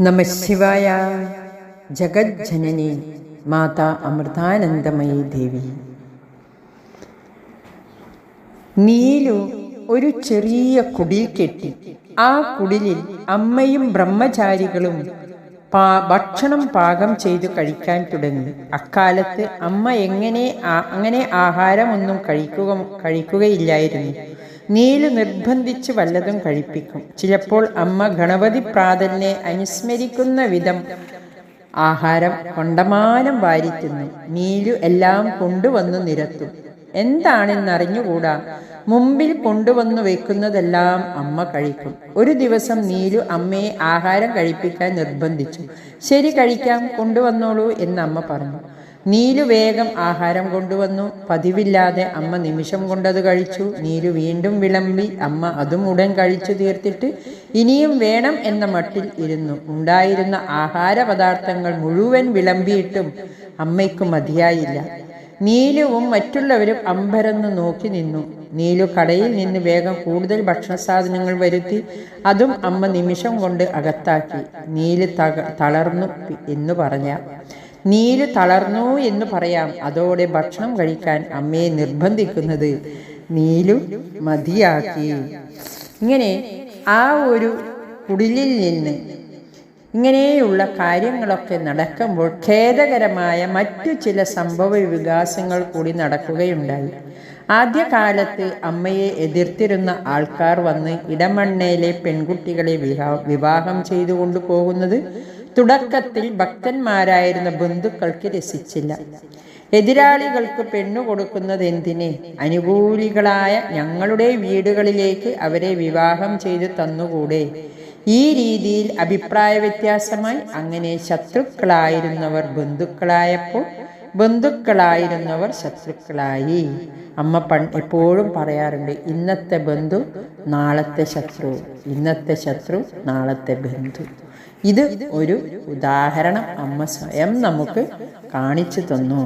നമശിവായ ജഗജ്ജനനി മാതാ അമൃതാനന്ദമയി ദേവി। നീലു ഒരു ചെറിയ കുടിൽ കെട്ടി। ആ കുടിലിൽ അമ്മയും ബ്രഹ്മചാരികളും പാ ഭക്ഷണം പാകം ചെയ്തു കഴിക്കാൻ തുടങ്ങി। അക്കാലത്ത് അമ്മ എങ്ങനെ അങ്ങനെ ആഹാരമൊന്നും കഴിക്കുക കഴിക്കുകയില്ലായിരുന്നു। നീലു നിർബന്ധിച്ച് വല്ലതും കഴിപ്പിക്കും. ചിലപ്പോൾ അമ്മ ഗണപതി പ്രാതലിനെ അനുസ്മരിക്കുന്ന വിധം ആഹാരം കൊണ്ടമാനം വാരിത്തുന്നു. നീലു എല്ലാം കൊണ്ടുവന്നു നിരത്തും. എന്താണെന്നറിഞ്ഞുകൂടാ? മുമ്പിൽ കൊണ്ടുവന്നു വെക്കുന്നതെല്ലാം അമ്മ കഴിക്കും. ഒരു ദിവസം നീലു അമ്മയെ ആഹാരം കഴിപ്പിക്കാൻ നിർബന്ധിച്ചു. ശരി കഴിക്കാം കൊണ്ടുവന്നോളൂ എന്ന് അമ്മ പറഞ്ഞു. നീലു വേഗം ആഹാരം കൊണ്ടുവന്നു. പതിവില്ലാതെ അമ്മ നിമിഷം കൊണ്ടത് കഴിച്ചു. നീലു വീണ്ടും വിളമ്പി അമ്മ അതും ഉടൻ കഴിച്ചു തീർത്തിട്ട് ഇനിയും വേണം എന്ന മട്ടിൽ ഇരുന്നു. ഉണ്ടായിരുന്ന ആഹാര പദാർത്ഥങ്ങൾ മുഴുവൻ വിളമ്പിയിട്ടും അമ്മയ്ക്ക് മതിയായില്ല. നീലുവും മറ്റുള്ളവരും അമ്പരന്ന് നോക്കി നിന്നു. നീലു കടയിൽ നിന്ന് വേഗം കൂടുതൽ ഭക്ഷണ സാധനങ്ങൾ വരുത്തി അതും അമ്മ നിമിഷം കൊണ്ട് അകത്താക്കി. നീൽ തക തളർന്നു എന്ന് പറഞ്ഞാൽ നീൽ തളർന്നു എന്ന് പറയാം. അതോടെ ഭക്ഷണം കഴിക്കാൻ അമ്മയെ നിർബന്ധിക്കുന്നത് നീലു മതിയാക്കി. ഇങ്ങനെ ആ ഒരു കുടിലിൽ നിന്ന് ഇങ്ങനെയുള്ള കാര്യങ്ങളൊക്കെ നടക്കുമ്പോൾ ഖേദകരമായ മറ്റു ചില സംഭവ വികാസങ്ങൾ കൂടി നടക്കുകയുണ്ടായി. ആദ്യകാലത്ത് അമ്മയെ എതിർത്തിരുന്ന ആൾക്കാർ വന്ന് ഇടമണ്ണയിലെ പെൺകുട്ടികളെ വിവാഹം ചെയ്തു കൊണ്ടുപോകുന്നത് തുടക്കത്തിൽ ഭക്തന്മാരായിരുന്ന ബന്ധുക്കൾക്ക് രസിച്ചില്ല. എതിരാളികൾക്ക് പെണ്ണു കൊടുക്കുന്നത് എന്തിന്? അനുകൂലികളായ ഞങ്ങളുടെ വീടുകളിലേക്ക് അവരെ വിവാഹം ചെയ്തു തന്നുകൂടെ? ഈ രീതിയിൽ അഭിപ്രായ വ്യത്യാസമായി അങ്ങനെ ശത്രുക്കളായിരുന്നവർ ബന്ധുക്കളായപ്പോൾ ബന്ധുക്കളായിരുന്നവർ ശത്രുക്കളായി. അമ്മ പൺ എപ്പോഴും പറയാറുണ്ട് ഇന്നത്തെ ബന്ധു നാളത്തെ ശത്രു ഇന്നത്തെ ശത്രു നാളത്തെ ബന്ധു. ഇത് ഒരു ഉദാഹരണം അമ്മ സ്വയം നമുക്ക് കാണിച്ചു തന്നു.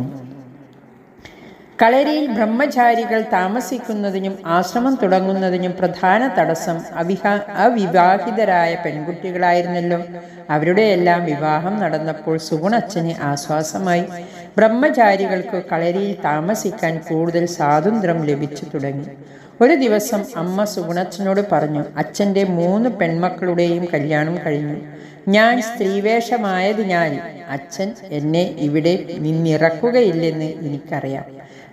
കളരിയിൽ ബ്രഹ്മചാരികൾ താമസിക്കുന്നതിനും ആശ്രമം തുടങ്ങുന്നതിനും പ്രധാന തടസ്സം അവിഹാ അവിവാഹിതരായ പെൺകുട്ടികളായിരുന്നല്ലോ. അവരുടെയെല്ലാം വിവാഹം നടന്നപ്പോൾ സുഗുണച്ഛന് ആശ്വാസമായി. ബ്രഹ്മചാരികൾക്ക് കളരിയിൽ താമസിക്കാൻ കൂടുതൽ സ്വാതന്ത്ര്യം ലഭിച്ചു തുടങ്ങി. ഒരു ദിവസം അമ്മ സുഗുണച്ചനോട് പറഞ്ഞു അച്ഛന്റെ മൂന്ന് പെൺമക്കളുടെയും കല്യാണം കഴിഞ്ഞു. ഞാൻ സ്ത്രീവേഷമായതിനാൽ അച്ഛൻ എന്നെ ഇവിടെ നിന്നിറക്കുകയില്ലെന്ന് എനിക്കറിയാം.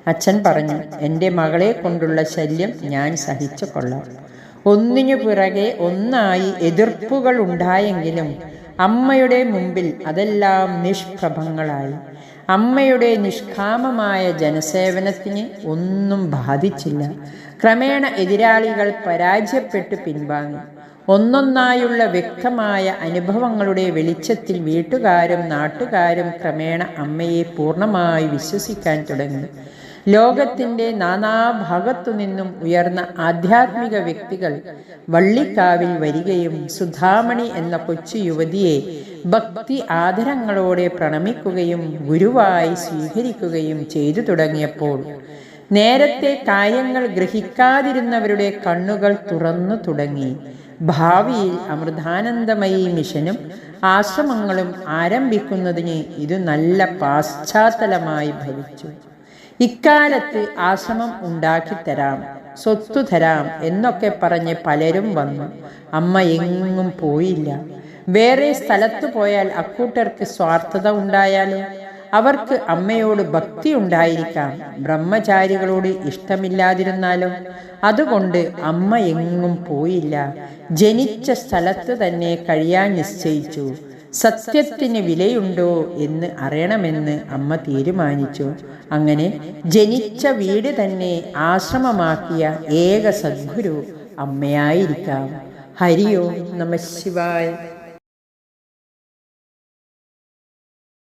അച്ഛൻ പറഞ്ഞു എന്റെ മകളെ കൊണ്ടുള്ള ശല്യം ഞാൻ സഹിച്ചു കൊള്ളാം. ഒന്നിനു പിറകെ ഒന്നായി എതിർപ്പുകൾ ഉണ്ടായെങ്കിലും അമ്മയുടെ മുമ്പിൽ അതെല്ലാം നിഷ്പ്രഭങ്ങളായി. അമ്മയുടെ നിഷ്കാമമായ ജനസേവനത്തിന് ഒന്നും ബാധിച്ചില്ല. ക്രമേണ എതിരാളികൾ പരാജയപ്പെട്ട് പിൻവാങ്ങി. ഒന്നൊന്നായുള്ള വ്യക്തമായ അനുഭവങ്ങളുടെ വെളിച്ചത്തിൽ വീട്ടുകാരും നാട്ടുകാരും ക്രമേണ അമ്മയെ പൂർണമായി വിശ്വസിക്കാൻ തുടങ്ങി. ലോകത്തിന്റെ നാനാഭാഗത്തു നിന്നും ഉയർന്ന ആധ്യാത്മിക വ്യക്തികൾ വള്ളിക്കാവിൽ വരികയും സുധാമണി എന്ന കൊച്ചു യുവതിയെ ഭക്തി ആദരങ്ങളോടെ പ്രണമിക്കുകയും ഗുരുവായി സ്വീകരിക്കുകയും ചെയ്തു തുടങ്ങിയപ്പോൾ നേരത്തെ കാര്യങ്ങൾ ഗ്രഹിക്കാതിരുന്നവരുടെ കണ്ണുകൾ തുറന്നു തുടങ്ങി. ഭാവിയിൽ അമൃതാനന്ദമയി മിഷനും ആശ്രമങ്ങളും ആരംഭിക്കുന്നതിന് ഇത് നല്ല പാശ്ചാത്തലമായി ഭവിച്ചു. ഇക്കാലത്ത് ആശ്രമം ഉണ്ടാക്കിത്തരാം സ്വത്തു തരാം എന്നൊക്കെ പറഞ്ഞ് പലരും വന്നു. അമ്മ എങ്ങും പോയില്ല. വേറെ സ്ഥലത്ത് പോയാൽ അക്കൂട്ടർക്ക് സ്വാർത്ഥത ഉണ്ടായാലോ അവർക്ക് അമ്മയോട് ഭക്തി ഉണ്ടായിരിക്കാം. ബ്രഹ്മചാരികളോട് ഇഷ്ടമില്ലാതിരുന്നാലും അതുകൊണ്ട് അമ്മ എങ്ങും പോയില്ല. ജനിച്ച സ്ഥലത്ത് തന്നെ കഴിയാൻ നിശ്ചയിച്ചു. സത്യത്തിന് വിലയുണ്ടോ എന്ന് അറിയണമെന്ന് അമ്മ തീരുമാനിച്ചു. അങ്ങനെ ജനിച്ച വീട് തന്നെ ആശ്രമമാക്കിയ ഏക സദ്ഗുരു അമ്മയായിരിക്കാം. ഹരിയോ നമ ശിവായ.